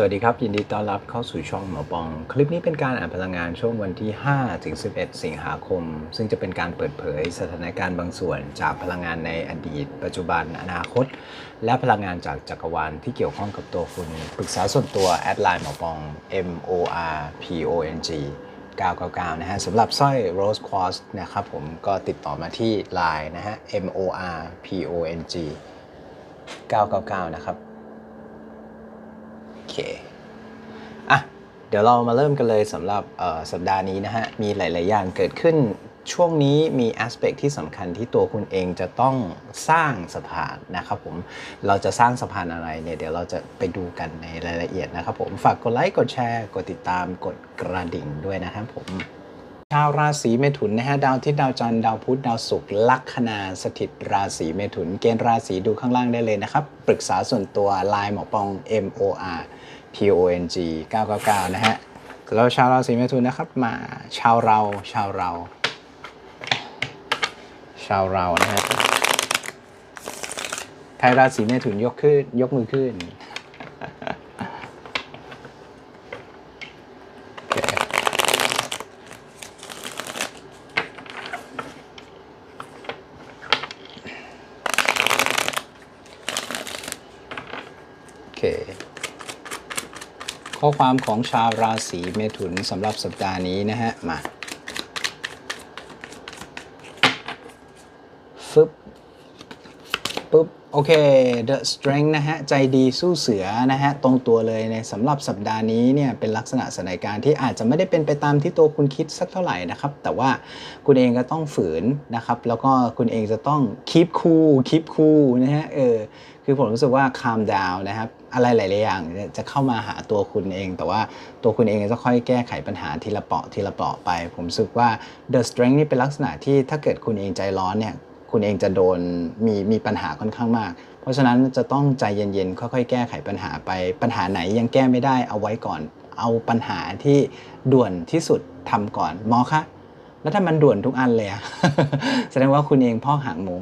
สวัสดีครับ ยินดีต้อนรับเข้าสู่ช่องหมอปอง คลิปนี้เป็นการอ่านพลังงานช่วงวันที่ 5 ถึง 11 สิงหาคม ซึ่งจะเป็นการเปิดเผยสถานการณ์บางส่วนจากพลังงานในอดีต ปัจจุบันอนาคต และพลังงานจากจักรวาลที่เกี่ยวข้องกับตัวคุณปรึกษาส่วนตัวแอดไลน์หมอปอง M O R P O N G 999นะฮะสำหรับสร้อย Rose Quartz นะครับผมก็ติดต่อมาที่ Line นะฮะ M O R P O N G 999 นะครับ เคอะเดี๋ยวเรามาเริ่มกันเลยสำหรับสัปดาห์นี้นะฮะ มีหลาย ๆ อย่างเกิดขึ้นช่วงนี้มี aspect ที่สำคัญที่ตัวคุณเองจะต้องสร้างสะพานนะครับผมเราจะสร้างสะพานอะไรเนี่ยเดี๋ยวเราจะไปดูกันในรายละเอียดนะครับผมฝากกดไลค์กดแชร์กดติดตามกดกระดิ่งด้วยนะครับผมชาวราศีเมถุนนะฮะดาวทิตย์ดาวจันทร์ดาวพุธดาวศุกร์ลัคนาสถิตราศีเมถุน เกณฑ์ราศีดูข้างล่างได้เลยนะครับ ปรึกษาส่วนตัว Line หมอปอง M O R P O N G 999 นะฮะแล้วชาวราศีเมทุนนะครับมาชาวเราชาวเรา ชาวเรานะฮะใครราศีเมถุนยกขึ้นยกมือขึ้น โอเค โอเค ข้อ ความของชาวราศีเมถุนสำหรับสัปดาห์นี้นะฮะ มาฟึบปุ๊บ โอเค The Strength นะฮะ ใจดีสู้เสือนะฮะ ตรงตัวเลยในสำหรับสัปดาห์นี้เนี่ย เป็นลักษณะสถานการณ์ที่อาจจะไม่ได้เป็นไปตามที่ตัวคุณคิดสักเท่าไหร่นะครับ แต่ว่าคุณเองก็ต้องฝืนนะครับ แล้วก็คุณเองจะต้อง keep cool keep cool นะฮะ เออ คือผมรู้สึกว่า calm down นะครับ อะไรหลายๆอย่างจะเข้ามาหาตัวคุณเอง แต่ว่าตัวคุณเองจะค่อยแก้ไขปัญหาทีละเปาะทีละเปาะไป ผมรู้สึกว่า the strength นี่เป็นลักษณะที่ถ้าเกิดคุณเองใจร้อนเนี่ยคุณเองจะโดนมีมีปัญหาค่อนข้างมาก เพราะฉะนั้นจะต้องใจเย็นๆ ค่อยๆ แก้ไขปัญหาไป ปัญหาไหนยังแก้ไม่ได้เอาไว้ก่อน เอาปัญหาที่ด่วนที่สุดทำก่อนหมอคะแล้วถ้ามันด่วนทุกอันเลยอะแสดงว่าคุณเองพ่อหางหมู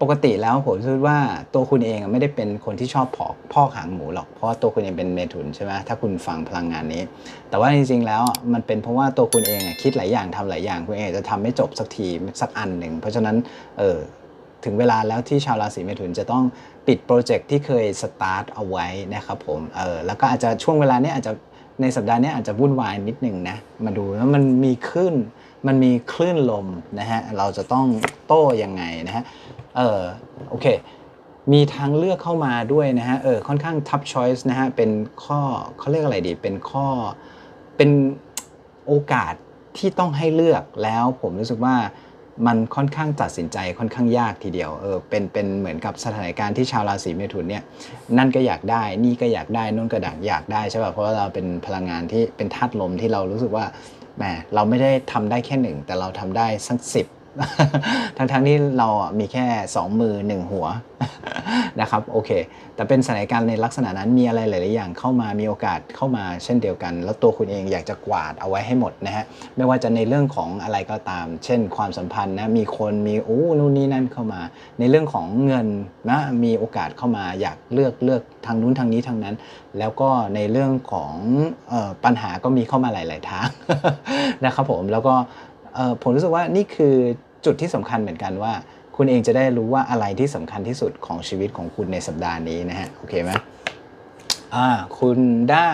ปกติแล้วผมคิดว่าตัวคุณเองไม่ได้เป็นคนที่ชอบพอกพอกหางหมูหรอก เพราะว่าตัวคุณเองเป็นเมถุนใช่ไหมถ้าคุณฟังพลังงานนี้ แต่ว่าจริงๆแล้วมันเป็นเพราะว่าตัวคุณเองคิดหลายอย่างทำหลายอย่างคุณเองจะทำไม่จบสักทีสักอันหนึ่งเพราะฉะนั้นเออถึงเวลาแล้วที่ชาวราศีเมถุนจะต้องปิดโปรเจกต์ที่เคยสตาร์ทเอาไว้นะครับผมเออแล้วก็อาจจะช่วงเวลาเนี้ยอาจจะในสัปดาห์เนี้ยอาจจะวุ่นวายนิดหนึ่งนะมาดูแล้วมันมีคลื่นมันมีคลื่นลมนะฮะเราจะต้องโต้ยังไงนะฮะ เออโอเค มีทางเลือกเข้ามาด้วยนะฮะเออค่อนข้าง tough choice นะฮะเป็นข้อเขาเรียกอะไรดี เป็นข้อเป็นโอกาสที่ต้องให้เลือกแล้วผมรู้สึกว่ามันค่อนข้างตัดสินใจค่อนข้างยากทีเดียว เออ เป็น เป็นเหมือนกับสถานการณ์ที่ชาวราศีเมถุนเนี่ย นั่นก็อยากได้ นี่ก็อยากได้นู่นก็อยากได้ใช่ป่ะ เพราะว่าเราเป็นพลังงานที่เป็นธาตุลมที่เรารู้สึกว่า แหม เราไม่ได้ทำได้แค่หนึ่ง แต่เราทำได้สักสิบ ทั้งๆทที่เราอะมีแค่ 2 มือ 1 หัวนะครับโอเค แต่เป็นสถานการณ์ในลักษณะนั้นมีอะไรหลาย ๆ อย่างเข้ามามีโอกาสเข้ามาเช่นเดียวกัน แล้วตัวคุณเองอยากจะกวาดเอาไว้ให้หมดนะฮะไม่ว่าจะในเรื่องของอะไรก็ตาม เช่น ความสัมพันธ์นะมีคนมีโอ้นู่นนี่นั่นเข้ามา ในเรื่องของเงินนะมีโอกาสเข้ามาอยากเลือกเลือกทางนู้นทางนี้ทางนั้น แล้วก็ในเรื่องของออปัญหาก็มีเข้ามาหลาย ๆ ทางนะครับผมแล้วก็ ผมรู้สึกว่านี่คือจุดที่สำคัญเหมือนกันว่า คุณเองจะได้รู้ว่าอะไรที่สำคัญที่สุดของชีวิตของคุณในสัปดาห์นี้นะฮะ โอเคไหมอ่าคุณได้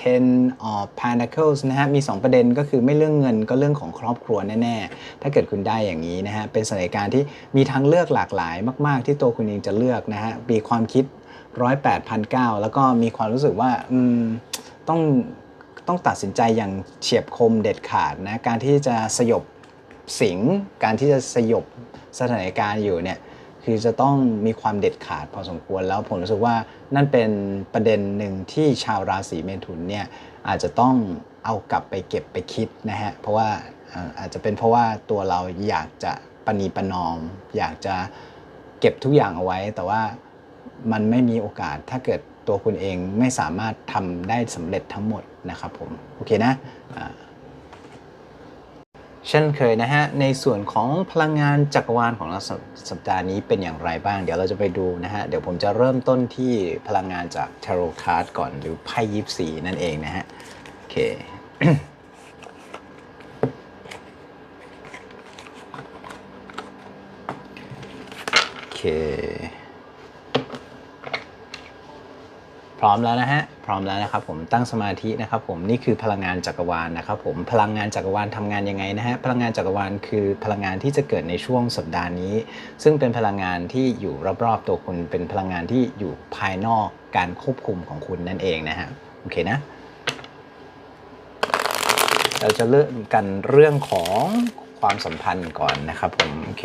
ten of pentacles นะฮะ มี 2 ประเด็นก็คือไม่เรื่องเงินก็เรื่องของครอบครัวแน่ๆ ถ้าเกิดคุณได้อย่างนี้นะฮะ เป็นสถานการณ์ที่มีทางเลือกหลากหลายมาก ๆ ที่ตัวคุณเองจะเลือกนะฮะ มีความคิดร้อยแปดพันเก้าแล้วก็มีความรู้สึกว่า อืม ต้อง ต้องตัดสินใจอย่างเฉียบคมเด็ดขาดนะการที่จะสยบสิงการที่จะสยบสถานการณ์อยู่เนี่ยคือจะต้องมีความเด็ดขาดพอสมควรแล้วผมรู้สึกว่านั่นเป็นประเด็นหนึ่งที่ชาวราศีเมถุนเนี่ยอาจจะต้องเอากลับไปเก็บไปคิดนะฮะเพราะว่าอาจจะเป็นเพราะว่าตัวเราอยากจะปณีประนอม อยากจะเก็บทุกอย่างเอาไว้ แต่ว่ามันไม่มีโอกาสถ้าเกิด ตัวคุณเองไม่สามารถทำได้สำเร็จทั้งหมดนะครับผม โอเคนะอ่าเช่นเคยนะฮะ ในส่วนของพลังงานจักรวาลของเราสัปสัปดาห์นี้เป็นอย่างไรบ้าง เดี๋ยวเราจะไปดูนะฮะ เดี๋ยวผมจะเริ่มต้นที่พลังงานจาก Tarot Card ก่อนหรือไพ่ยิปซีนั่นเองนะฮะ โอเคโอเค พ ร้อมแล้วนะฮะ พร้อมแล้วนะครับผมตั้งสมาธินะครับผมนี่คือพลังงานจักรวาลนะครับผมพลังงานจักรวาลทำงานยังไงนะฮะพลังงานจักรวาลคือพลังงานที่จะเกิดในช่วงสัปดาห์นี้ ซึ่งเป็นพลังงานที่อยู่รอบๆตัวคุณเป็นพลังงานที่อยู่ภายนอกการควบคุมของคุณนั่นเองนะฮะโอเคนะเราจะเริ่มกันเรื่องของความสัมพันธ์ก่อนนะครับผมโอเค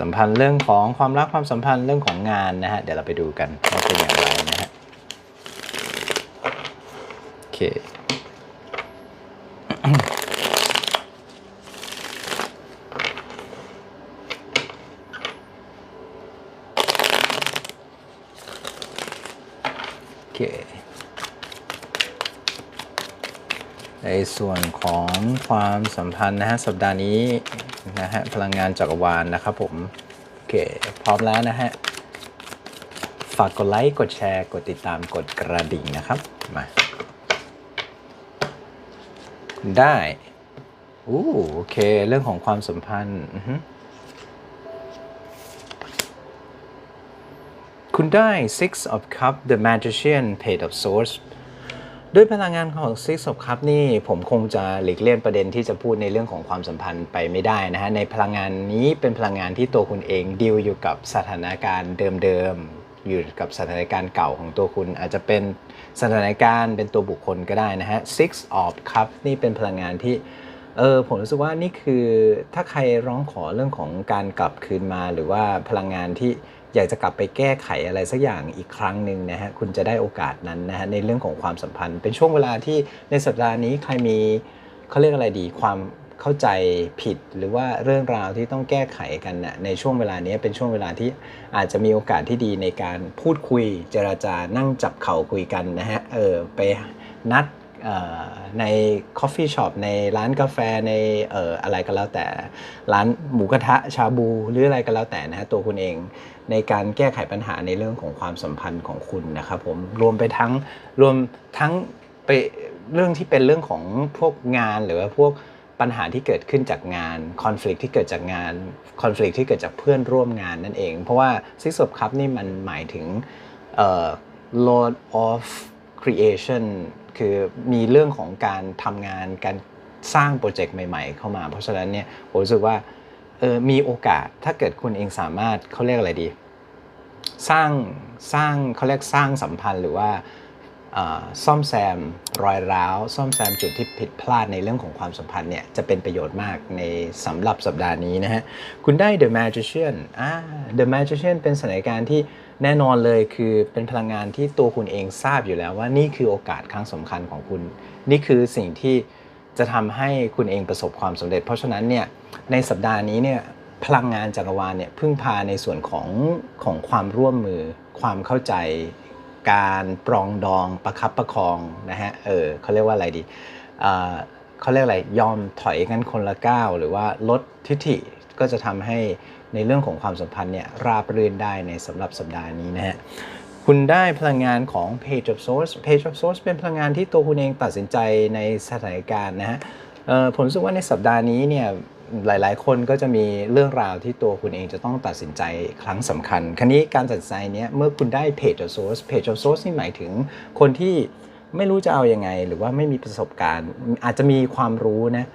สัมพันธ์เรื่องของความรักความสัมพันธ์เรื่องของงานนะฮะเดี๋ยวเราไปดูกันว่าเป็นอย่างไรนะฮะ เคโอเคในส่วนของความสัมพันธ์นะฮะสัปดาห์นี้นะฮะพลังงานจักรวาลนะครับผมโอเคพร้อมแล้วนะฮะ ฝากกดไลค์ กดแชร์ กดติดตามกดกระดิ่งนะครับ มา ได้อู้โอเค เรื่องของความสัมพันธ์คุณได้ Six of cup The Magician Page of Swords ด้วยพลังงานของ Six of Cups นี่ผมคงจะหลีกเลี่ยงประเด็นที่จะพูดในเรื่องของความสัมพันธ์ไปไม่ได้นะฮะ ในพลังงานนี้เป็นพลังงานที่ตัวคุณเองดีลอยู่กับสถานการณ์เดิมๆ อยู่กับสถานการณ์เก่าของตัวคุณ อาจจะเป็นสถานการณ์เป็นตัวบุคคลก็ได้นะฮะ Six of Cups นี่เป็นพลังงานที่เออผมรู้สึกว่านี่คือถ้าใครร้องขอเรื่องของการกลับคืนมา หรือว่าพลังงานที่อยากจะกลับไปแก้ไขอะไรสักอย่างอีกครั้งหนึ่งนะฮะคุณจะได้โอกาสนั้นนะฮะในเรื่องของความสัมพันธ์ เป็นช่วงเวลาที่ในสัปดาห์นี้ใครมีเขาเรียกอะไรดีความ เข้าใจผิดหรือว่าเรื่องราวที่ต้องแก้ไขกันนะในช่วงเวลานี้เป็นช่วงเวลาที่อาจจะมีโอกาสที่ดีในการพูดคุยเจราจานั่งจับเข่าคุยกันนะฮะเออไปนัดในคอฟฟี่ช็อปในร้านกาแฟในเอออะไรก็แล้วแต่ ร้านหมูกระทะชาบูหรืออะไรก็แล้วแต่นะฮะตัวคุณเองในการแก้ไขปัญหาในเรื่องของความสัมพันธ์ของคุณนะครับผมรวมไปทั้งรวมทั้งไปเรื่องที่เป็นเรื่องของพวกงานหรือว่าพวก ปัญหาที่เกิดขึ้นจากงานคอน FLICT ที่เกิดจากงานคอน FLICT ที่เกิดจากเพื่อนร่วมงานนั่นเอง เพราะว่า Six of Cups นี่มันหมายถึงเอ่อ Lord of Creation คือมีเรื่องของการทำงานการสร้างโปรเจกต์ใหม่ ๆ เข้ามา เพราะฉะนั้นเนี่ยผมรู้สึกว่าเออมีโอกาสถ้าเกิดคุณเองสามารถเขาเรียกอะไรดี สร้างสร้างเขาเรียกสร้างสัมพันธ์หรือว่า ซ่อมแซมรอยร้าว ซ่อมแซมจุดที่ผิดพลาดในเรื่องของความสัมพันธ์เนี่ยจะเป็นประโยชน์มากในสำหรับสัปดาห์นี้นะฮะ คุณได้ The Magician อ่า The Magician เป็นสถานการณ์ที่แน่นอนเลยคือเป็นพลังงานที่ตัวคุณเองทราบอยู่แล้วว่านี่คือโอกาสครั้งสำคัญของคุณ นี่คือสิ่งที่จะทำให้คุณเองประสบความสำเร็จ เพราะฉะนั้นเนี่ยในสัปดาห์นี้เนี่ยพลังงานจักรวาลเนี่ยพึ่งพาในส่วนของของความร่วมมือความเข้าใจ การปรองดองประคับประคองนะฮะเออเขาเรียกว่าอะไรดีอ่าเขาเรียกอะไรยอมถอยกันคนละก้าวหรือว่าลดทิฐิก็จะทำให้ในเรื่องของความสัมพันธ์เนี่ยราบรื่นได้ในสำหรับสัปดาห์นี้นะฮะคุณได้พลังงานของ Page of Source Page of Source เป็นพลังงานที่ตัวคุณเองตัดสินใจในสถานการณ์นะฮะผมรู้สึกว่าในสัปดาห์นี้เนี่ย หลาย ๆ คนก็จะมีเรื่องราวที่ตัวคุณเองจะต้องตัดสินใจครั้งสำคัญ คราวนี้การตัดสินใจเนี้ยเมื่อคุณได้ Page of Source Page of Source นี่หมายถึงคนที่ไม่รู้จะเอาอยัางไง หรือว่าไม่มีประสบการณ์ อาจจะมีความรู้นะ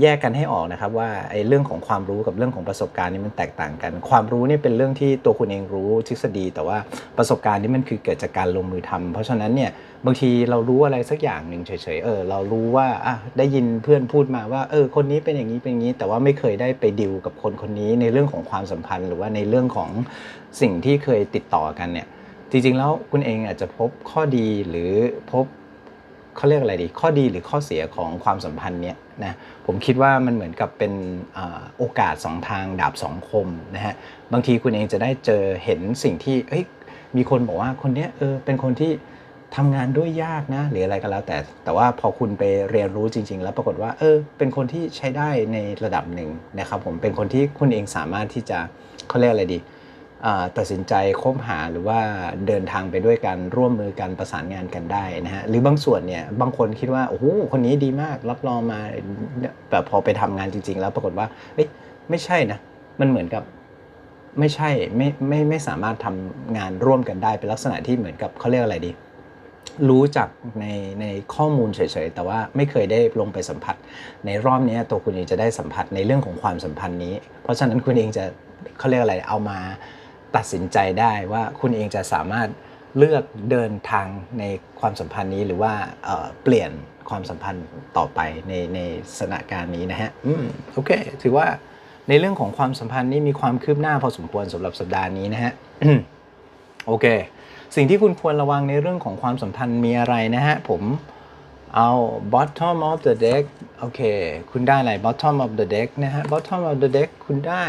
แยกกันให้ออกนะครับว่าไอ้เรื่องของความรู้กับเรื่องของประสบการณ์นี่มันแตกต่างกัน ความรู้นี่เป็นเรื่องที่ตัวคุณเองรู้ทฤษฎี แต่ว่าประสบการณ์นี่มันคือเกิดจากการลงมือทำเพราะฉะนั้นเนี่ย บางทีเรารู้อะไรสักอย่างหนึ่งเฉยๆเออเรารู้ว่าอะได้ยินเพื่อนพูดมาว่าเออคนนี้เป็นอย่างนี้เป็นอย่างนี้ แต่ว่าไม่เคยได้ไปดิวกับคนคนนี้ในเรื่องของความสัมพันธ์ หรือว่าในเรื่องของสิ่งที่เคยติดต่อกันเนี่ย จริงๆแล้วคุณเองอาจจะพบข้อดีหรือพบเขาเรียกอะไรดีข้อดีหรือข้อเสียของความสัมพันธ์เนี่ยนะผมคิดว่ามันเหมือนกับเป็นอโอกาสสองทางดาบสองคมนะฮะบางทีคุณเองจะได้เจอเห็นสิ่งที่เอ้ยมีคนบอกว่าคนเนี้ยเออเป็นคนที่ ทำงานด้วยยากนะหรืออะไรก็แล้วแต่ แต่ว่าพอคุณไปเรียนรู้จริง ๆ แล้วปรากฏว่า เออ เป็นคนที่ใช้ได้ในระดับหนึ่งนะครับผมเป็นคนที่คุณเองสามารถที่จะเขาเรียกอะไรดีอ่าตัดสินใจคบหาหรือว่าเดินทางไปด้วยกันร่วมมือกันประสานงานกันได้นะฮะหรือบางส่วนเนี่ยบางคนคิดว่าโอ้โหคนนี้ดีมากรับรองมาแบบพอไปทำงานจริง ๆ แล้วปรากฏว่าเอ้ยไม่ใช่นะมันเหมือนกับไม่ใช่ไม่ไม่ไม่สามารถทำงานร่วมกันได้เป็นลักษณะที่เหมือนกับเขาเรียกอะไรดี รู้จักในในข้อมูลเฉยๆ แต่ว่าไม่เคยได้ลงไปสัมผัส ในรอบนี้ตัวคุณเองจะได้สัมผัสในเรื่องของความสัมพันธ์นี้ เพราะฉะนั้นคุณเองจะเขาเรียกอะไรเอามาตัดสินใจได้ว่าคุณเองจะสามารถเลือกเดินทางในความสัมพันธ์นี้หรือว่าเเปลี่ยนความสัมพันธ์ต่อไปในในสถานการณ์นี้นะฮะอืมโอเค ถือว่าในเรื่องของความสัมพันธ์นี้มีความคืบหน้าพอสมควรสำหรับสัปดาห์นี้นะฮะโอเค สิ่งที่คุณควรระวังในเรื่องของความสัมพันธ์มีอะไรนะฮะ ผมเอา bottom of the deck โอเค คุณได้อะไร bottom of the deck นะฮะ bottom of the deck คุณได้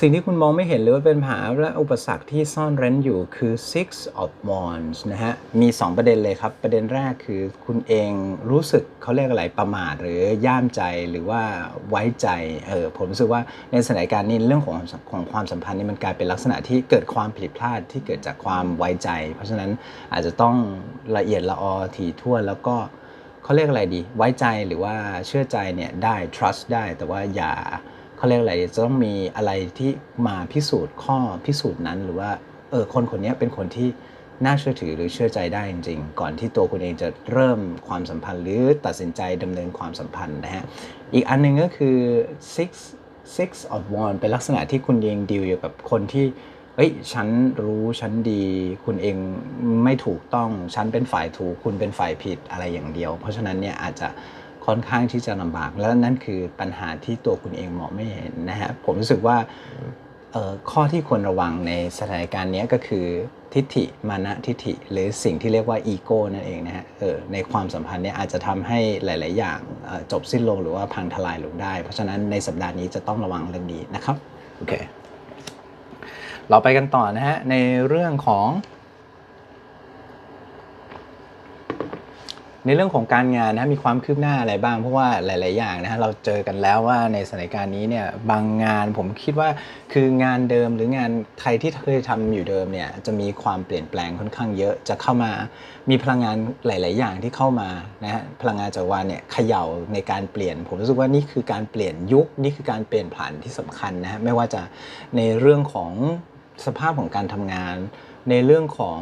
สิ่งที่คุณมองไม่เห็นหรือว่าเป็นปัญหาและอุปสรรคที่ซ่อนเร้นอยู่คือ six of wands นะฮะ มี 2 ประเด็นเลยครับ ประเด็นแรกคือคุณเองรู้สึกเขาเรียกอะไรประมาทหรือย่ามใจหรือว่าไว้ใจ เออผมรู้สึกว่าในสถานการณ์นี้เรื่องของของความสัมพันธ์นี่มันกลายเป็นลักษณะที่เกิดความผิดพลาดที่เกิดจากความไว้ใจ เพราะฉะนั้นอาจจะต้องละเอียดละออถี่ถ้วนแล้วก็เขาเรียกอะไรดี ไว้ใจหรือว่าเชื่อใจเนี่ยได้ trust ได้แต่ว่าอย่า เขาเรียกอะไรจะต้องมีอะไรที่มาพิสูจน์ข้อพิสูจน์นั้นหรือว่าเออคนคนนี้เป็นคนที่น่าเชื่อถือหรือเชื่อใจได้จริงๆ ก่อนที่ตัวคุณเองจะเริ่มความสัมพันธ์ หรือตัดสินใจดำเนินความสัมพันธ์นะฮะอีกอันหนึงก็คือ six six of wands เป็นลักษณะที่คุณเองดีลอยู่กับคนที่เอ้ยฉันรู้ฉันดี คุณเองไม่ถูกต้อง ฉันเป็นฝ่ายถูก คุณเป็นฝ่ายผิดอะไรอย่างเดียว เพราะฉะนั้นเนี่ยอาจจะ ค่อนข้างที่จะลำบาก และนั่นคือปัญหาที่ตัวคุณเองมองไม่เห็นนะฮะผมรู้สึกว่าเอ่อข้อที่ควรระวังในสถานการณ์เนี้ยก็คือทิฏฐิมานะทิฏฐิ หรือสิ่งที่เรียกว่าอีโก้นั่นเองนะฮะเออในความสัมพันธ์เนี้ยอาจจะทำให้หลาย ๆ อย่างเอ่อจบสิ้นลงหรือว่าพังทลายลงได้ เพราะฉะนั้นในสัปดาห์นี้จะต้องระวังเรื่องนี้นะครับโอเคเราไปกันต่อนะฮะในเรื่องของ ในเรื่องของการงานนะมีความคืบหน้าอะไรบ้าง เพราะว่าหลาย ๆ อย่างนะฮะเราเจอกันแล้วว่าในสถานการณ์นี้เนี่ยบางงานผมคิดว่าคืองานเดิมหรืองานใครที่เคยทำอยู่เดิมเนี่ยจะมีความเปลี่ยนแปลงค่อนข้างเยอะจะเข้ามามีพลังงานหลาย ๆ อย่างที่เข้ามานะฮะพลังงานจักรวาลเนี่ยเขย่าในการเปลี่ยน ผมรู้สึกว่านี่คือการเปลี่ยนยุคนี่คือการเปลี่ยนผ่านที่สำคัญนะฮะไม่ว่าจะในเรื่องของสภาพของการทำงาน ในเรื่องของ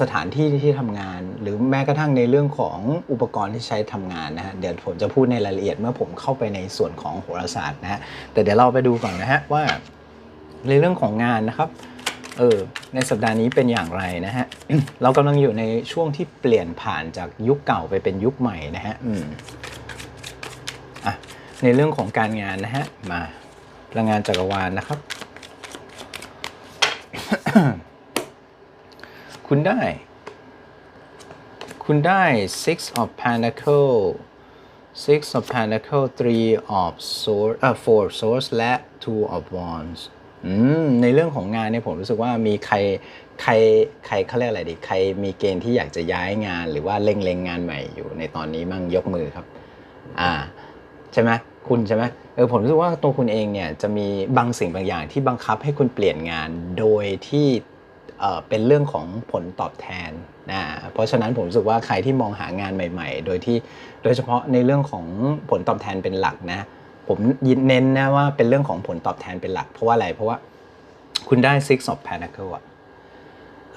สถานที่ที่ทำงาน หรือแม้กระทั่งในเรื่องของอุปกรณ์ที่ใช้ทำงานนะฮะเดี๋ยวผมจะพูดในรายละเอียดเมื่อผมเข้าไปในส่วนของโหราศาสตร์นะฮะแต่เดี๋ยวเราไปดูก่อนนะฮะว่าในเรื่องของงานนะครับเออในสัปดาห์นี้เป็นอย่างไรนะฮะเรากำลังอยู่ในช่วงที่เปลี่ยนผ่านจากยุคเก่าไปเป็นยุคใหม่นะฮะอืมอะในเรื่องของการงานนะฮะมาพลังงานจักรวาลนะครับ คุณได้ คุณได้ six of pentacle six of pentacle three of sword เอ่อ four swords และ two of wands อืมในเรื่องของงานเนี่ยผมรู้สึกว่ามีใครใครใครเขาเรียกอะไรดี ใครมีเกณฑ์ที่อยากจะย้ายงานหรือว่าเล็งๆงานใหม่อยู่ในตอนนี้มั่งยกมือครับ อ่า ใช่ไหมคุณใช่ไหมเออผมรู้สึกว่าตัวคุณเองเนี่ยจะมีบางสิ่งบางอย่างที่บังคับให้คุณเปลี่ยนงานโดยที่ เป็นเรื่องของผลตอบแทนนะเพราะฉะนั้นผมรู้สึกว่าใครที่มองหางานใหม่ ๆ โดยที่โดยเฉพาะในเรื่องของผลตอบแทนเป็นหลักนะผมยินเน้นนะว่าเป็นเรื่องของผลตอบแทนเป็นหลัก เพราะว่าอะไรเพราะว่าคุณได้ six of pentacle อะ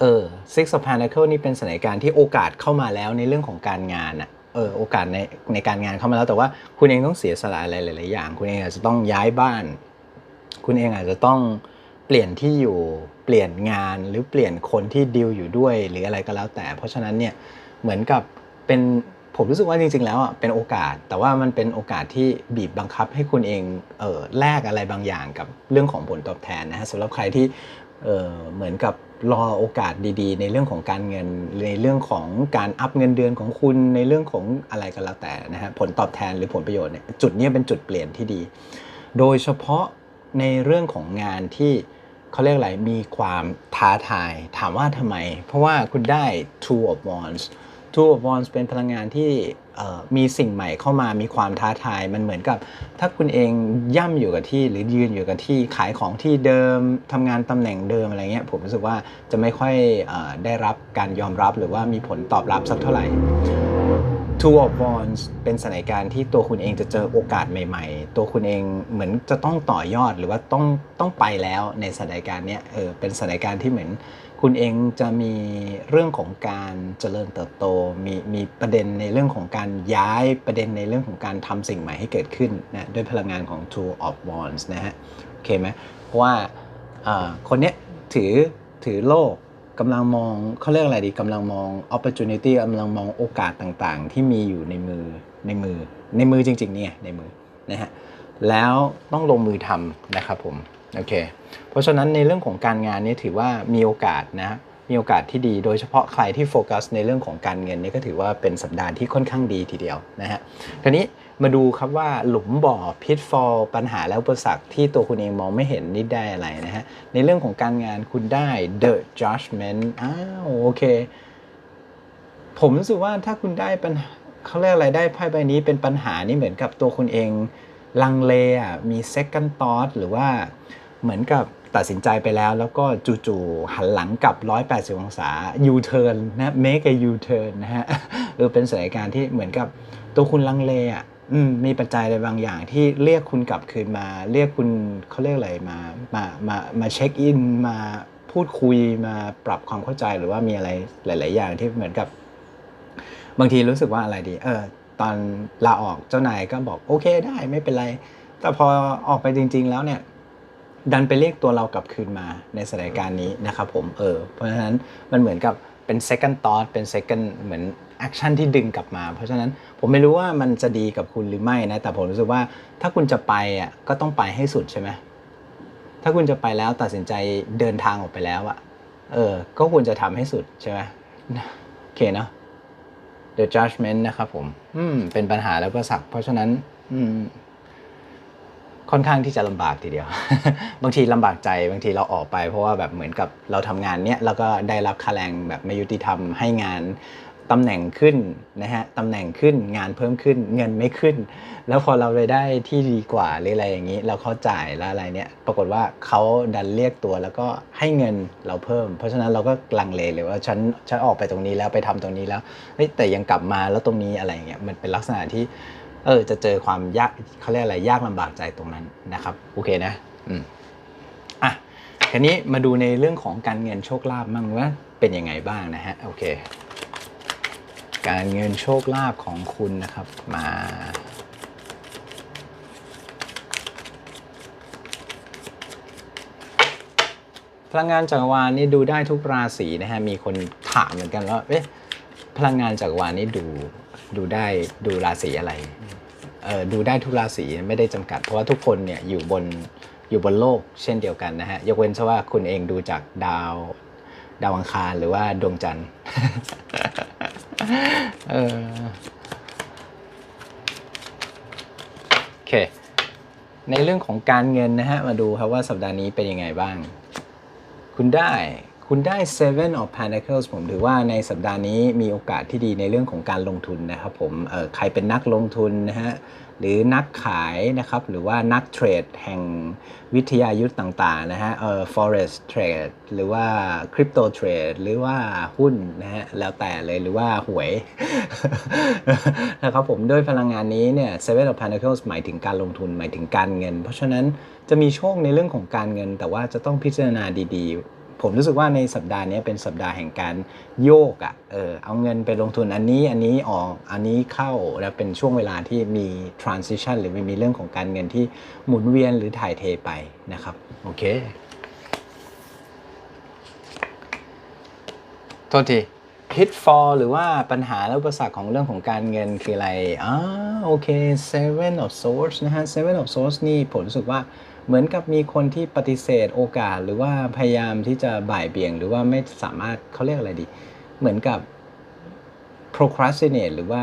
เออ Six of Pentacle นี่เป็นสถานการณ์ที่โอกาสเข้ามาแล้วในเรื่องของการงานอะเออโอกาสในในการงานเข้ามาแล้วแต่ว่าคุณเองต้องเสียสละอะไรหลาย ๆ อย่าง คุณเองอาจจะต้องย้ายบ้าน คุณเองอาจจะต้องเปลี่ยนที่อยู่ เปลี่ยนงานหรือเปลี่ยนคนที่ดีลอยู่ด้วยหรืออะไรก็แล้วแต่ เพราะฉะนั้นเนี่ยเหมือนกับเป็นผมรู้สึกว่าจริงๆ แล้วอะเป็นโอกาส แต่ว่ามันเป็นโอกาสที่บีบบังคับให้คุณเองเออแลกอะไรบางอย่างกับเรื่องของผลตอบแทนนะฮะสำหรับใครที่เอ่อเหมือนกับรอโอกาสดีๆ ในเรื่องของการเงินในเรื่องของการอัพเงินเดือนของคุณในเรื่องของอะไรก็แล้วแต่นะฮะผลตอบแทนหรือผลประโยชน์เนี่ยจุดนี้เป็นจุดเปลี่ยนที่ดี โดยเฉพาะในเรื่องของงานที่ เขาเรียกอะไรมีความท้าทาย ถามว่าทำไม เพราะว่าคุณได้ two of wands two of wands เป็นพลังงานที่มีสิ่งใหม่เข้ามามีความท้าทาย มันเหมือนกับ ถ้าคุณเองย่ำอยู่กับที่หรือยืนอยู่กับที่ขายของที่เดิมทำงานตำแหน่งเดิมอะไรเงี้ยผมรู้สึกว่าจะไม่ค่อยอได้รับการยอมรับหรือว่ามีผลตอบรับสักเท่าไหร่ Two of Wands เป็นสถานการณ์ที่ตัวคุณเองจะเจอโอกาสใหม่ ๆ ตัวคุณเองเหมือนจะต้องต่อยอดหรือว่าต้องต้องไปแล้วในสถานการณ์เนี้ยเออเป็นสถานการณ์ที่เหมือน คุณเองจะมีเรื่องของการเจริญเติบโต มีมีประเด็นในเรื่องของการย้ายประเด็นในเรื่องของการทำสิ่งใหม่ให้เกิดขึ้นนะด้วยพลังงานของ Two of Wands นะฮะโอเคไหมเพราะว่าอ่าคนเนี้ยถือถือโลก กำลังมองเขาเรียกอะไรดีกำลังมอง opportunity กำลังมองโอกาสต่างๆ ที่มีอยู่ในมือในมือ ในมือจริง ๆ เนี่ยในมือนะฮะแล้วต้องลงมือทำนะครับผมโอเคเพราะฉะนั้นในเรื่องของการงานนี้ถือว่ามีโอกาสนะมีโอกาสที่ดี โดยเฉพาะใครที่โฟกัสในเรื่องของการเงินนี่ก็ถือว่าเป็นสัปดาห์ที่ค่อนข้างดีทีเดียวนะฮะคราวนี้ มาดูครับว่าหลุมบ่อพิทฟอลปัญหาและอุปสรรคที่ตัวคุณเองมองไม่เห็นนี่ได้อะไรนะฮะ ในเรื่องของการงานคุณได้ the judgment อ้าวโอเค ผมรู้สึกว่าถ้าคุณได้ปัญหาเขาเรียกอะไรได้ไพ่ใบนี้เป็นปัญหานี่เหมือนกับตัวคุณเองลังเลอะมี second thought หรือว่าเหมือนกับตัดสินใจไปแล้วแล้วก็จู่ๆหันหลังกลับ 180 องศา U turn นะ make a U turn นะฮะเออเป็นสถานการณ์ที่เหมือนกับตัวคุณลังเลอะ อืมมีปัจจัยอะไรบางอย่างที่เรียกคุณกลับคืนมา เรียกคุณเขาเรียกอะไรมา มามามาเช็คอินมาพูดคุยมาปรับความเข้าใจหรือว่ามีอะไรหลาย ๆ อย่างที่เหมือนกับ บางทีรู้สึกว่าอะไรดี เออ ตอนลาออกเจ้านายก็บอกโอเคได้ไม่เป็นไร แต่พอออกไปจริง ๆ แล้วเนี่ย ดันไปเรียกตัวเรากลับคืนมาในสถานการณ์นี้นะครับผมเออเพราะฉะนั้นมันเหมือนกับเป็น second thought เป็น second เหมือน action ที่ดึงกลับมา เพราะฉะนั้นผมไม่รู้ว่ามันจะดีกับคุณหรือไม่นะ แต่ผมรู้สึกว่าถ้าคุณจะไปอะก็ต้องไปให้สุดใช่ไหมถ้าคุณจะไปแล้วตัดสินใจเดินทางออกไปแล้วอะเออ ก็ควรจะทำให้สุดใช่ไหมโอเคเนาะ the judgment นะครับผม อืม เป็นปัญหาแล้วก็สัก เพราะฉะนั้น อืม ค่อนข้างที่จะลำบากทีเดียว บางทีลำบากใจ บางทีเราออกไป เพราะว่าแบบเหมือนกับเราทำงานเนี้ย แล้วก็ได้รับค่าแรงแบบไม่ยุติธรรม ให้งาน ตำแหน่งขึ้นนะฮะตำแหน่งขึ้นงานเพิ่มขึ้นเงินไม่ขึ้น แล้วพอเราไปได้ที่ดีกว่าหรืออะไรอย่างนี้ เราเขาจ่ายแล้วอะไรเนี่ยปรากฏว่าเขาดันเรียกตัวแล้วก็ให้เงินเราเพิ่ม เพราะฉะนั้นเราก็ลังเลเลยว่าฉันฉันออกไปตรงนี้แล้วไปทำตรงนี้แล้วเฮ้ยแต่ยังกลับมาแล้วตรงนี้อะไรอย่างเงี้ยมันเป็นลักษณะที่เออจะเจอความยากเขาเรียกอะไรยากลำบากใจตรงนั้นนะครับโอเคนะอืมอะทีนี้มาดูในเรื่องของการเงินโชคลาภมั่งว่าเป็นยังไงบ้างนะฮะโอเค การเงินโชคลาภของคุณนะครับมาพลังงานจักรวาลนี่ดูได้ทุกราศีนะฮะ มีคนถามเหมือนกันว่า เอ๊ะ พลังงานจักรวาลนี่ดูดูได้ดูราศีอะไร เออดูได้ทุกราศีไม่ได้จำกัด เพราะว่าทุกคนเนี่ยอยู่บนอยู่บนโลกเช่นเดียวกันนะฮะ ยกเว้นซะว่าคุณเองดูจากดาว ดาวอังคารหรือว่าดวงจันทร์ เออโอเค ในเรื่องของการเงินนะฮะ มาดูครับว่าสัปดาห์นี้เป็นยังไงบ้าง คุณได้คุณได้ Seven of Pentacles ผมถือว่าในสัปดาห์นี้มีโอกาสที่ดีในเรื่องของการลงทุนนะครับผม เออใครเป็นนักลงทุนนะฮะ หรือนักขายนะครับหรือว่านักเทรดแห่งวิทยายุทธ์ต่างๆนะฮะเอ่อ forex trade หรือว่า crypto trade หรือว่าหุ้นนะฮะแล้วแต่เลยหรือว่าหวยนะครับผมด้วยพลังงานนี้เนี่ย Seven of Pentacles หมายถึงการลงทุนหมายถึงการเงิน เพราะฉะนั้นจะมีโชคในเรื่องของการเงิน แต่ว่าจะต้องพิจารณาดีๆ ผมรู้สึกว่าในสัปดาห์นี้เป็นสัปดาห์แห่งการโยกอะ่ะเออเอาเงินไปลงทุนอันนี้อันนี้ออกอันนี้เข้าแล้วเป็นช่วงเวลาที่มี transition หรือมีเรื่องของการเงินที่หมุนเวียนหรือถ่ายเทไปนะครับโอเคโทษที pitfall หรือว่าปัญหาและอุปสรรคของเรื่องของการเงินคืออะไรอ่าโอเค seven of swords นะฮะ seven of swords นี่ผมรู้สึกว่า เหมือนกับมีคนที่ปฏิเสธโอกาสหรือว่าพยายามที่จะบ่ายเบี่ยง หรือว่าไม่สามารถเขาเรียกอะไรดี เหมือนกับ procrastinate หรือว่า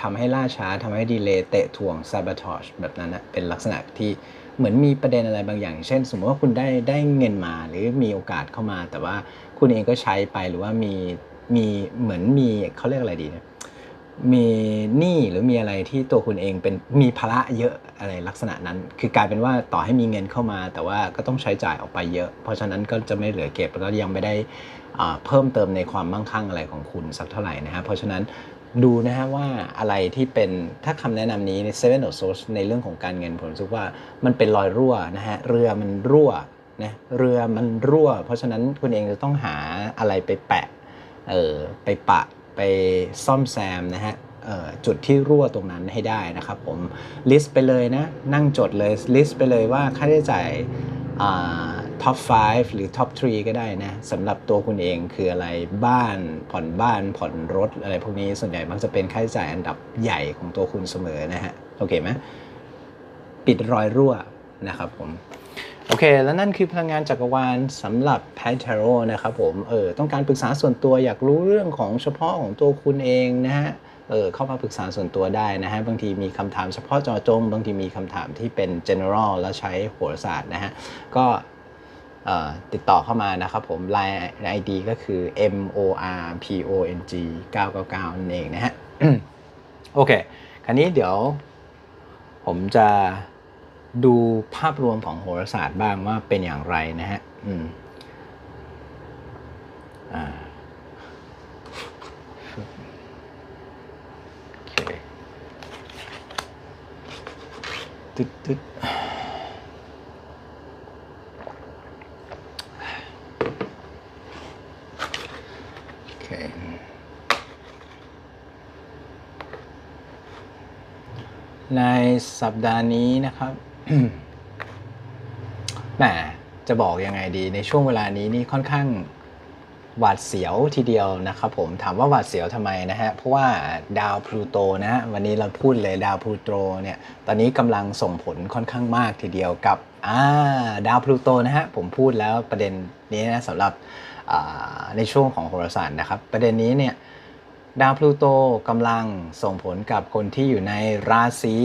ทำให้ล่าช้าทำให้ delay เตะถ่วง sabotage แบบนั้นนะเป็นลักษณะที่เหมือนมีประเด็นอะไรบางอย่าง เช่น สมมติว่าคุณได้ได้เงินมาหรือมีโอกาสเข้ามา แต่ว่าคุณเองก็ใช้ไปหรือว่ามีมีเหมือนมีเขาเรียกอะไรดีเนี่ย มีหนี้หรือมีอะไรที่ตัวคุณเองเป็นมีภาระเยอะอะไรลักษณะนั้น คือกลายเป็นว่าต่อให้มีเงินเข้ามา แต่ว่าก็ต้องใช้จ่ายออกไปเยอะ เพราะฉะนั้นก็จะไม่เหลือเก็บแล้วก็ยังไม่ได้เพิ่มเติมในความมั่งคั่งอะไรของคุณสักเท่าไหร่นะฮะเพราะฉะนั้นดูนะฮะว่าอะไรที่เป็นถ้าคำแนะนำนี้ใน Seven of Swords ในเรื่องของการเงินผมรู้สึกว่ามันเป็นรอยรั่วนะฮะเรือมันรั่วนะเรือมันรั่ว เพราะฉะนั้นคุณเองจะต้องหาอะไรไปแปะเออไปปะ ไปซ่อมแซมนะฮะจุดที่รั่วตรงนั้นให้ได้นะครับผมลิสต์ไปเลยนะ นั่งจดเลยลิสต์ไปเลยว่าค่าใช้จ่ายท็อป 5 หรือท็อป 3 ก็ได้นะสำหรับตัวคุณเองคืออะไรบ้านผ่อนบ้านผ่อนรถอะไรพวกนี้ส่วนใหญ่มักจะเป็นค่าใช้จ่ายอันดับใหญ่ของตัวคุณเสมอนะฮะ โอเคไหมปิดรอยรั่วนะครับผม โอเค แล้วนั่นคือพลังงานจักรวาลสำหรับแพทเทโรนะครับผมเออต้องการปรึกษาส่วนตัวอยากรู้เรื่องของเฉพาะของตัวคุณเองนะฮะเออเข้ามาปรึกษาส่วนตัวได้นะฮะบางทีมีคำถามเฉพาะเจาะจง บางทีมีคำถามที่เป็น general แล้วใช้โหราศาสตร์นะฮะก็ติดต่อเข้ามานะครับผม Line ID ก็คือ M O R P O N G 999นั่นเองนะฮะ โอเค คราวนี้เดี๋ยวผมจะ ดูภาพรวมของโหราศาสตร์บ้างว่าเป็นอย่างไรนะฮะอืมอ่าโอเคตึ๊ดตึ๊ดในสัปดาห์นี้นะครับ แหมจะบอกยังไงดีในช่วงเวลานี้นี่ค่อนข้างหวาดเสียวทีเดียวนะครับผมถามว่าหวาดเสียวทำไมนะฮะ เพราะว่าดาวพลูโตนะวันนี้เราพูดเลยดาวพลูโตเนี่ยตอนนี้กำลังส่งผลค่อนข้างมากทีเดียวกับอ่าดาวพลูโตนะฮะผมพูดแล้วประเด็นนี้นะสำหรับในช่วงของโหราศาสตร์นะครับ ประเด็นนี้เนี่ย ดาวพลูโตกำลังส่งผลกับคนที่อยู่ในราศี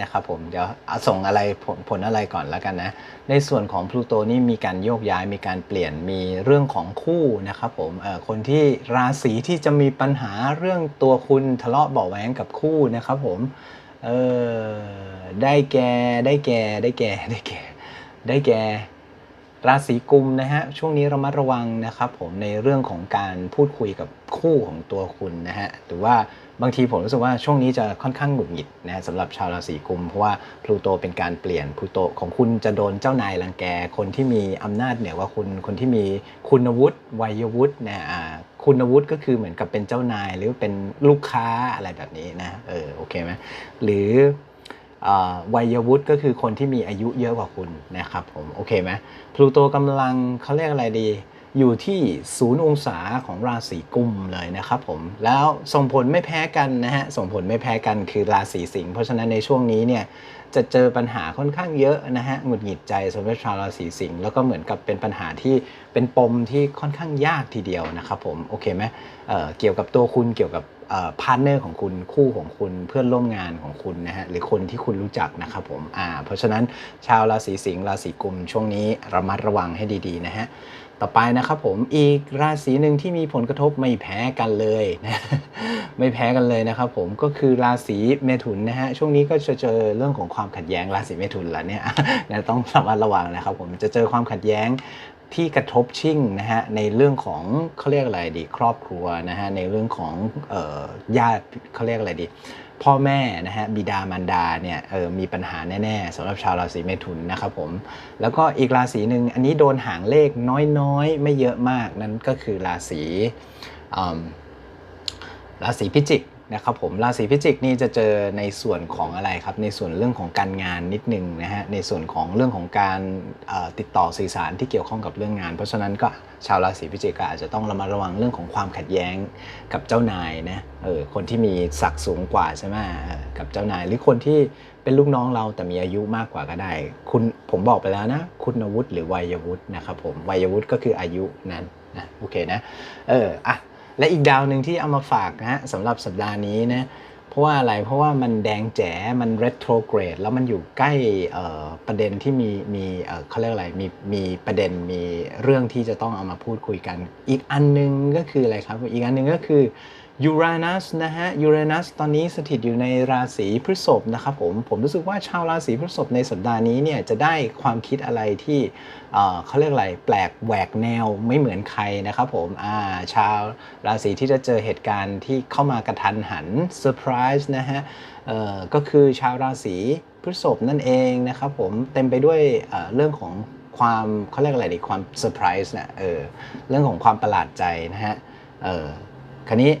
นะครับผมเดี๋ยวส่งอะไรผลผลอะไรก่อนแล้วกันนะ ในส่วนของพลูโตนี่มีการโยกย้ายมีการเปลี่ยนมีเรื่องของคู่นะครับผมคนที่ราศีที่จะมีปัญหาเรื่องตัวคุณทะเลาะเบาะแว้งกับคู่นะครับผมเออได้แก่ได้แก่ได้แก่ได้แก่ได้แก่ ราศีกุมนะฮะช่วงนี้ระมัดระวังนะครับผมในเรื่องของการพูดคุยกับคู่ของตัวคุณนะฮะหรือว่าบางทีผมรู้สึกว่าช่วงนี้จะค่อนข้างหงุดหงิดนะสำหรับชาวราศีกุม เพราะว่าพลูโตเป็นการเปลี่ยนพลูโตของคุณจะโดนเจ้านายรังแก คนที่มีอำนาจเหนือกว่าคุณคนที่มีคุณวุฒิวัยวุฒินะอ่าคุณวุฒิก็คือเหมือนกับเป็นเจ้านายหรือเป็นลูกค้าอะไรแบบนี้นะเออโอเคไหมหรือ วัยวุฒิก็คือคนที่มีอายุเยอะกว่าคุณนะครับผมโอเคไหมพลูโตกำลังเขาเรียกอะไรดี อยู่ที่ศูนย์องศาของราศีกุมเลยนะครับผมแล้วส่งผลไม่แพ้กันนะฮะส่งผลไม่แพ้กันคือราศีสิงห์เพราะฉะนั้นในช่วงนี้เนี่ย จะเจอปัญหาค่อนข้างเยอะนะฮะหงุดหงิดใจสำหรับชาวราศีสิงห์แล้วก็เหมือนกับเป็นปัญหาที่เป็นปมที่ค่อนข้างยากทีเดียวนะครับผมโอเคไหมเเกี่ยวกับตัวคุณเกี่ยวกับพาร์ทเนอร์ของคุณคู่ของคุณเพื่อนร่วมงานของคุณนะฮะหรือคนที่คุณรู้จักนะครับผมอ่าเพราะฉะนั้นชาวราศีสิงห์ราศีกุมช่วงนี้ระมัดระวังให้ดีๆนะฮะ ต่อไปนะครับผมอีกราศีหนึ่งที่มีผลกระทบไม่แพ้กันเลยนะไม่แพ้กันเลยนะครับผมก็คือราศีเมถุนนะฮะช่วงนี้ก็จะเจอเรื่องของความขัดแย้งราศีเมถุนละเนี่ยนะต้องระมัดระวังนะครับผมจะเจอความขัดแย้งที่กระทบชิ่งนะฮะในเรื่องของเขาเรียกอะไรดี ครอบครัวนะฮะในเรื่องของญาติเขาเรียกอะไรดี พ่อแม่นะฮะบิดามารดาเนี่ยเออมีปัญหาแน่ๆสำหรับชาวราศีเมถุนนะครับผมแล้วก็อีกราศีหนึ่งอันนี้โดนหางเลขน้อยๆ ไม่เยอะมากนั่นก็คือราศีราศีพิจิก นะครับผมราศีพิจิกนี่จะเจอในส่วนของอะไรครับ ในส่วนเรื่องของการงานนิดนึงนะฮะในส่วนของเรื่องของการติดต่อสื่อสารที่เกี่ยวข้องกับเรื่องงาน เพราะฉะนั้นก็ชาวราศีพิจิกก็อาจจะต้องระมัดระวังเรื่องของความขัดแย้งกับเจ้านายนะเออคนที่มีศักดิ์สูงกว่าใช่ไหมกับเจ้านาย หรือคนที่เป็นลูกน้องเราแต่มีอายุมากกว่าก็ได้ คุณผมบอกไปแล้วนะ คุณวุฒิหรือวัยวุฒินะครับผมวัยวุฒิก็คืออายุนั้นนะโอเคนะเอออะ และอีกดาวหนึ่งที่เอามาฝากนะฮะสำหรับสัปดาห์นี้นะเพราะว่าอะไรเพราะว่ามันแดงแจ๋มัน retrograde แล้วมันอยู่ใกล้ประเด็นที่มีมีเขาเรียกอะไรมีมีประเด็นมีเรื่องที่จะต้องเอามาพูดคุยกัน อีกอันหนึงก็คืออะไรครับ อีกอันหนึงก็คือ ยูเรนัสนะฮะยูเรนัสตอนนี้สถิตอยู่ในราศีพฤษภนะครับผม ผมรู้สึกว่าชาวราศีพฤษภในสัปดาห์นี้เนี่ยจะได้ความคิดอะไรที่เขาเรียกอะไรแปลกแหวกแนวไม่เหมือนใครนะครับผมาชาวราศีที่จะเจอเหตุการณ์ที่เข้ามากระทันหันเซอร์ไพรส์นะฮะก็คือชาวราศีพฤษภนั่นเองนะครับผมเต็มไปด้วยเรื่องของความเขาเรียกอะไรดีความเซอร์ไพรส์นะเออเรื่องของความประหลาดใจนะฮะเออคราวนี้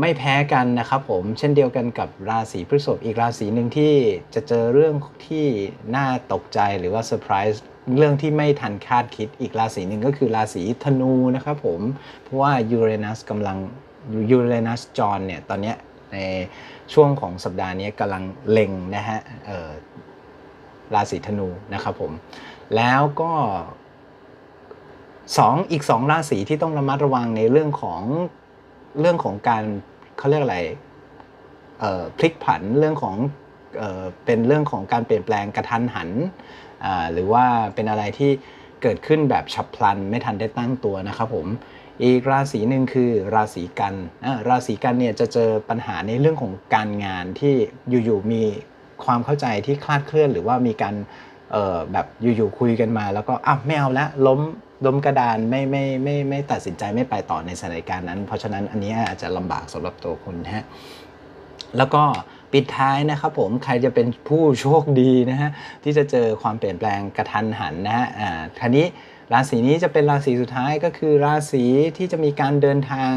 ไม่แพ้กันนะครับผมเช่นเดียวกันกับราศีพฤษภอีกราศีหนึ่งที่จะเจอเรื่องที่น่าตกใจหรือว่าเซอร์ไพรส์เรื่องที่ไม่ทันคาดคิดอีกราศีหนึ่งก็คือราศีธนูนะครับผมเพราะว่ายูเรนัสกำลังยูเรนัสจรเนี่ยตอนนี้ในช่วงของสัปดาห์นี้กำลังเล็งนะฮะเอ่อราศีธนูนะครับผมแล้วก็สองอีกสองราศีที่ต้องระมัดระวังในเรื่องของ เรื่องของการเขาเรียกอะไรพลิกผันเรื่องของเออเป็นเรื่องของการเปลี่ยนแปลงกระทันหัน หรือว่าเป็นอะไรที่เกิดขึ้นแบบฉับพลันไม่ทันได้ตั้งตัวนะครับผมอีกราศีหนึ่งคือราศีกันราศีกันเนี่ยจะเจอปัญหาในเรื่องของการงานที่อยู่ๆมีความเข้าใจที่คลาดเคลื่อน หรือว่ามีการแบบอยู่ๆคุยกันมา แล้วก็อ้าวไม่เอาละล้ม ล้มกระดานไม่ไม่ไม่ไม่ตัดสินใจไม่ไปต่อในสถานการณ์นั้น เพราะฉะนั้นอันนี้อาจจะลำบากสำหรับตัวคุณฮะแล้วก็ปิดท้ายนะครับผมใครจะเป็นผู้โชคดีนะฮะที่จะเจอความเปลี่ยนแปลงกระทันหันนะฮะอ่าทีนี้ ราศีนี้จะเป็นราศีสุดท้ายก็คือราศีที่จะมีการเดินทาง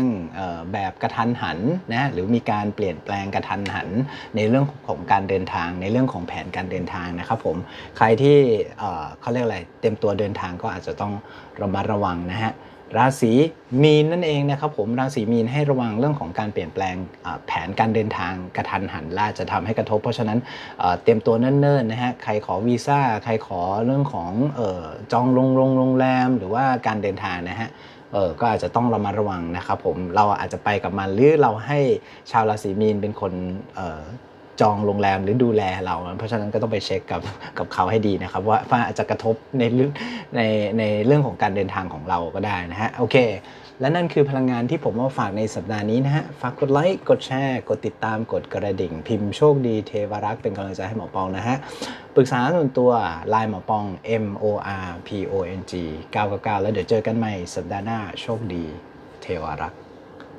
แบบกระทันหันนะหรือมีการเปลี่ยนแปลงกระทันหัน ในเรื่องของการเดินทาง ในเรื่องของแผนการเดินทางนะครับผมใครที่เเขาเรียกอะไรเต็มตัวเดินทางก็อาจจะต้องระมัดระวังนะฮะ ราศีมีนนั่นเองนะครับผมราศีมีนให้ระวังเรื่องของการเปลี่ยนแปลงแผนการเดินทางกระทันหันล่าจะทำให้กระทบ เพราะฉะนั้นเตรียมตัวเนิ่นๆนะฮะใครขอวีซ่าใครขอเรื่องของออจองโรงโรงโรงแรม หรือว่าการเดินทางนะฮะเออก็อาจจะต้องระมัดระวังนะครับผมเราอาจจะไปกับมันหรือเราให้ชาวราศีมีนเป็นคนเจองโรงแรมหรือดูแลเรา เพราะฉะนั้นก็ต้องไปเช็คกับกับเขาให้ดีนะครับ ว่าว่าอาจจะกระทบในเรื่องในในเรื่องของการเดินทางของเราก็ได้นะฮะโอเค และนั่นคือพลังงานที่ผมมาฝากในสัปดาห์นี้นะฮะฝากกดไลค์กดแชร์กดติดตามกดกระดิ่ง พิมพ์โชคดีเทวรักษ์เป็นกำลังใจให้หมอปองนะฮะปรึกษาส่วนตัวไลน์หมอปอง M O R P O N G 999แล้วเดี๋ยวเจอกันใหม่สัปดาห์หน้าโชคดีเทวรักษ์